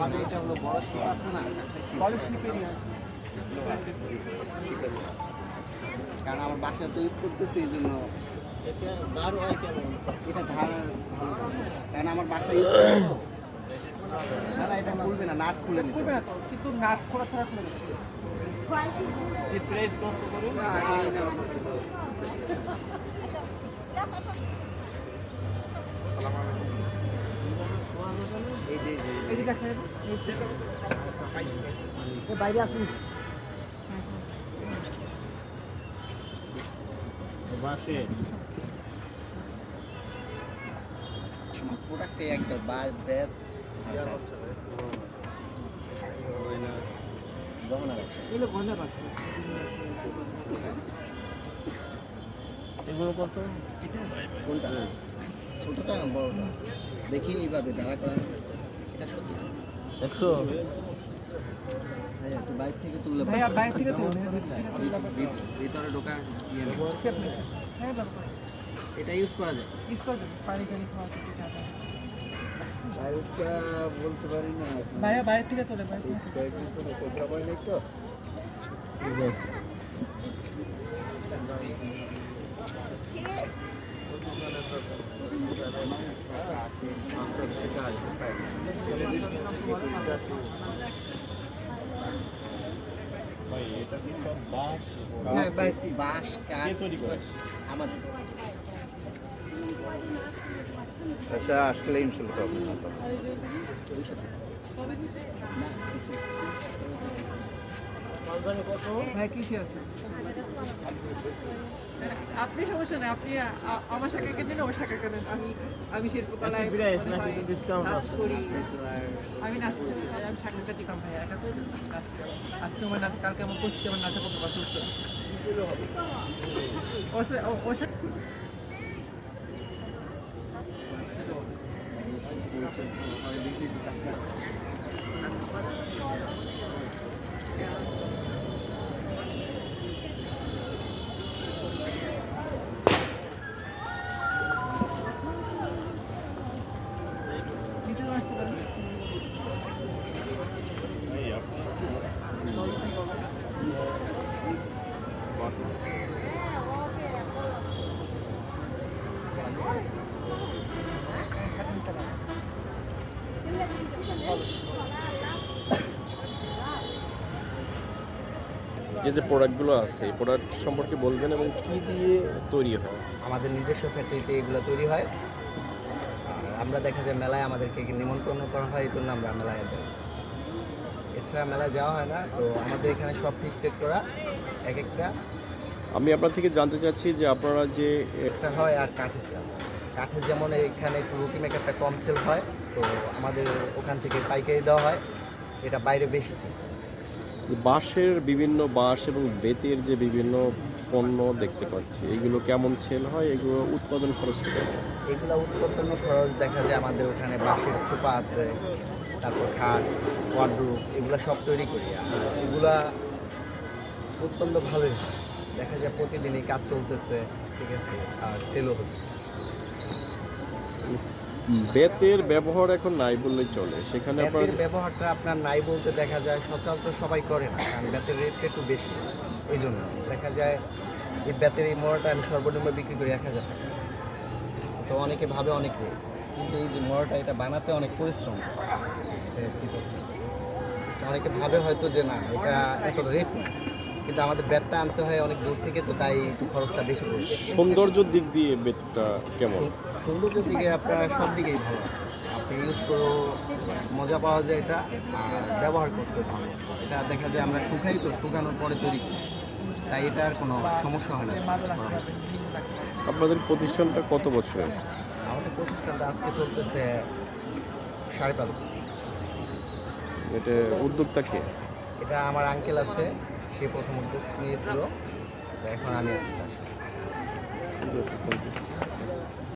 মানে এটা হলো বড় আছে না বড় কারণ আমার বাসায় তো ইউজ করতেছি এই জন্য এটা ধার কারণ আমার বাসায় ইউজ না না এটা খুলবে না নাট খুলে নিতে না কিন্তু নাট খোলা যে এই যে এই যে দেখেন এই যে এ বাইরে আসি। বাসে। প্রোডাক্টে একটা বাস ব্যাট গহনা এগুলো গন্ধ পাচ্ছে এগুলো কত? কোনটা? ছোটটা না বড়টা? দেখি এইভাবে দাঁড়া করা একশো? বাইরে থেকে তুললে ভাইয়া বাইরে থেকে তো ভিতরে ঢোকার ইয়ে। হ্যাঁ বাবা এটা ইউজ করা যায়। ইউজ করে দেবে পানি টানি খাওয়া বলতে পারি না। ভাইয়া বাইরে থেকে তোলে বাইরে থেকে তো ঠিক আছে ভাই এটা কি সব বাস হ্যাঁ আমাদের। আচ্ছা আসলে ইনশাল্লাহ হবে না তো। ভাই কিসে আছে আপনি সমস্যা নেই আপনি আমার শাখা কেনেন ওর শাখা কেনেন। আমি আমি শিল্পকলায় নাচ করি। আমি নাচ করি আমি শাখা কাটি কম ভাই একা তো নাচ করি। আজকে আমার নাচ কালকে আমার পরশুতে আমার নাচে করতে পারছি উত্তর ওর সাথে- ও- ওর সাথে বলছে, হয় দেখি যে কাছে। ভিতরে আসতে পারেন ভাই আপনি যে যে প্রোডাক্টগুলো আছে এই প্রোডাক্ট সম্পর্কে বলবেন এবং কি দিয়ে তৈরি হয়? আমাদের নিজস্ব ফ্যাক্টরিতে এগুলো তৈরি হয়। আমরা দেখা যায় মেলায় আমাদেরকে নিমন্ত্রণ করা হয় এই জন্য আমরা মেলায় যাই। এছাড়া মেলায় যাওয়া হয় না তো আমাদের এখানে সব ফিক্সড করা এক একটা। আমি আপনার থেকে জানতে চাচ্ছি যে আপনারা যে একটা হয় আর কাঠেরটা কাঠের যেমন এখানে একটু রুটি মেকারটা কম সেল হয় তো আমাদের ওখান থেকে পাইকারি দেওয়া হয়। এটা বাইরে বেশি ছিল বাঁশের বিভিন্ন বাঁশ এবং বেতের যে বিভিন্ন পণ্য দেখতে পাচ্ছি, এগুলো কেমন সেল হয়? এগুলো উৎপাদন খরচটা কেমন এগুলো উৎপাদন খরচ দেখা যায় আমাদের ওখানে বাঁশের ছোপা আছে, তারপর খাট ওয়ার্ডরুম এগুলো সব তৈরি করি এগুলা উৎপন্ন ভালোই দেখা যায় প্রতিদিনই কাজ চলতেছে, ঠিক আছে, আর সেলও হচ্ছে। বেতের ব্যবহার এখন নাই বললেই চলে। সেখানে বেতের ব্যবহারটা আপনার নাই বলতে দেখা যায় সচরাচর সবাই করে না কারণ বেতের রেটটা একটু বেশি। এই জন্য দেখা যায় এই বেতের এই মোড়াটা আমি সর্বনিম্ন বিক্রি করি এক হাজার টাকা। তো অনেকে ভাবে অনেক রেট কিন্তু এই যে মোড়াটা এটা বানাতে অনেক পরিশ্রম। অনেকে ভাবে হয়তো যে না এটা এত রেট না। কিন্তু আমাদের ব্যাটটা আনতে হয় অনেক দূর থেকে তো তাই একটু খরচটা বেশি পড়ছে। সৌন্দর্যের দিক দিয়ে বেতটা কেমন? সৌ- সৌন্দর্যের দিকে আপনার সব দিকেই ভালো আছে। আপনি ইউজ করেও মজা পাওয়া যায় এটা আর ব্যবহার করতে ভালো এটা দেখা যায় আমরা শুকাই তো শুকানোর পরে তৈরি করি। তাই এটার কোনো সমস্যা হয় না। আপনাদের প্রতিষ্ঠানটা কত বছরের? আমাদের প্রতিষ্ঠানটা আজকে চলতেছে সাড়ে পাঁচ বছর। এটা উদ্যোক্তা কে? এটা আমার আঙ্কেল আছে। সে প্রথম উদ্যোগ নিয়েছিল। এখন আমি আছি